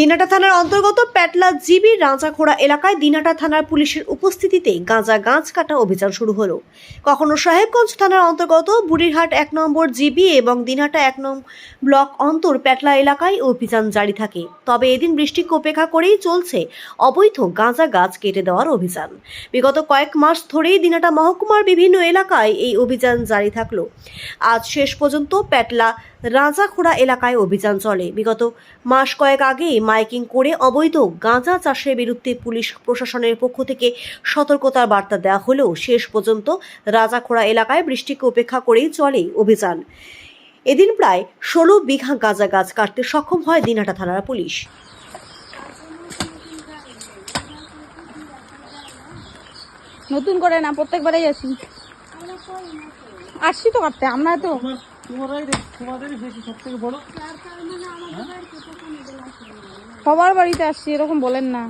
দিনাটা থানার অন্তর্গত প্যাটলা জিবি রাঁচাখোড়া এলাকায় দিনাটা থানার পুলিশের উপস্থিতিতে গাঁজা গাছ কাটা অভিযান শুরু হলো। কখনো সাহেবগঞ্জ থানার অন্তর্গত বুড়িরহাট এক নম্বর জিবি এবং দিনাটা এক নং ব্লক অন্তর প্যাটলা এলাকায় অভিযান জারি থাকে। তবে এদিন বৃষ্টিকে উপেক্ষা করেই চলছে অবৈধ গাঁজা গাছ কেটে দেওয়ার অভিযান। বিগত কয়েক মাস ধরেই দিনাটা মহকুমার বিভিন্ন এলাকায় এই অভিযান জারি থাকল। আজ শেষ পর্যন্ত প্যাটলা রাজাখোড়া এলাকায় অভিযান চলে। বিগত মাস কয়েক আগেই মাইকিং করে অবৈধ গাঁজা চাষের বিরুদ্ধে পুলিশ প্রশাসনের পক্ষ থেকে সতর্কতার বার্তা দেওয়া হলেও শেষ পর্যন্ত রাজাখোড়া এলাকায় বৃষ্টিকে উপেক্ষা করেই চলে অভিযান। এদিন প্রায় ষোলো বিঘা গাঁজা গাছ কাটতে সক্ষম হয় দিনহাটা থানার পুলিশ। নতুন করে না, প্রত্যেকবারেই আসি। আসছি তো কাটতে, আমরা তো সবার বাড়িতে আসছি এরকম বলেন না।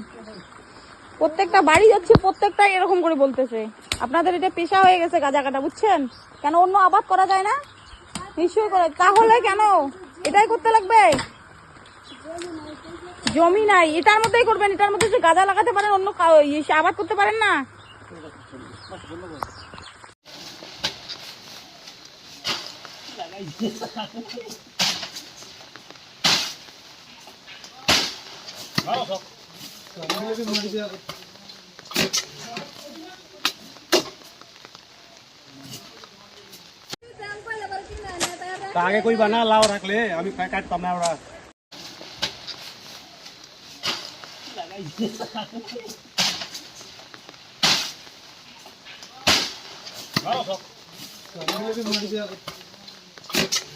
প্রত্যেকটা বাড়ি যাচ্ছে প্রত্যেকটা এরকম করে বলতেছে। আপনাদের এটা পেশা হয়ে গেছে গাঁজা কাটা বুঝছেন? কেন অন্য আবাদ করা যায় না? নিশ্চয়ই করে। তাহলে কেন? এটাই করতে লাগবে? জমি নাই এটার মধ্যেই করবেন এটার মধ্যে গাঁজা লাগাতে পারেন অন্য ইয়ে, আবাদ করতে পারেন না? আগে কইবা না লাউ রাখলে আমি কাট- কাটতাম না ওরা Okay.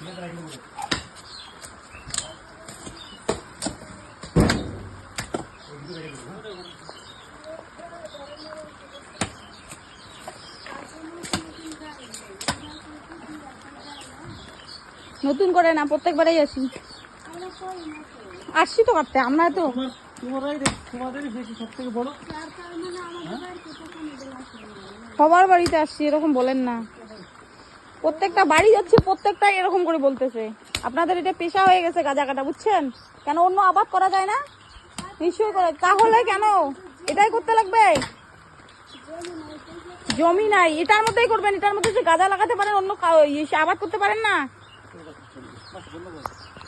Thank you. নতুন করে না প্রত্যেকবারেই আসি। আসছি তো কাটতে আমরা তো সবার বাড়িতে আসছি এরকম বলেন না। প্রত্যেকটা বাড়ি যাচ্ছে প্রত্যেকটা এরকম করে বলতেছে। আপনাদের এটা পেশা হয়ে গেছে গাঁজা কাটা বুঝছেন? কেন অন্য আবাদ করা যায় না? নিশ্চয়ই করে তাহলে কেন? এটাই করতে লাগবে? জমি নাই এটার মধ্যেই করবেন এটার মধ্যে যে গাঁজা লাগাতে পারেন অন্য ইয়ে, আবাদ করতে পারেন না? 那不跟那个。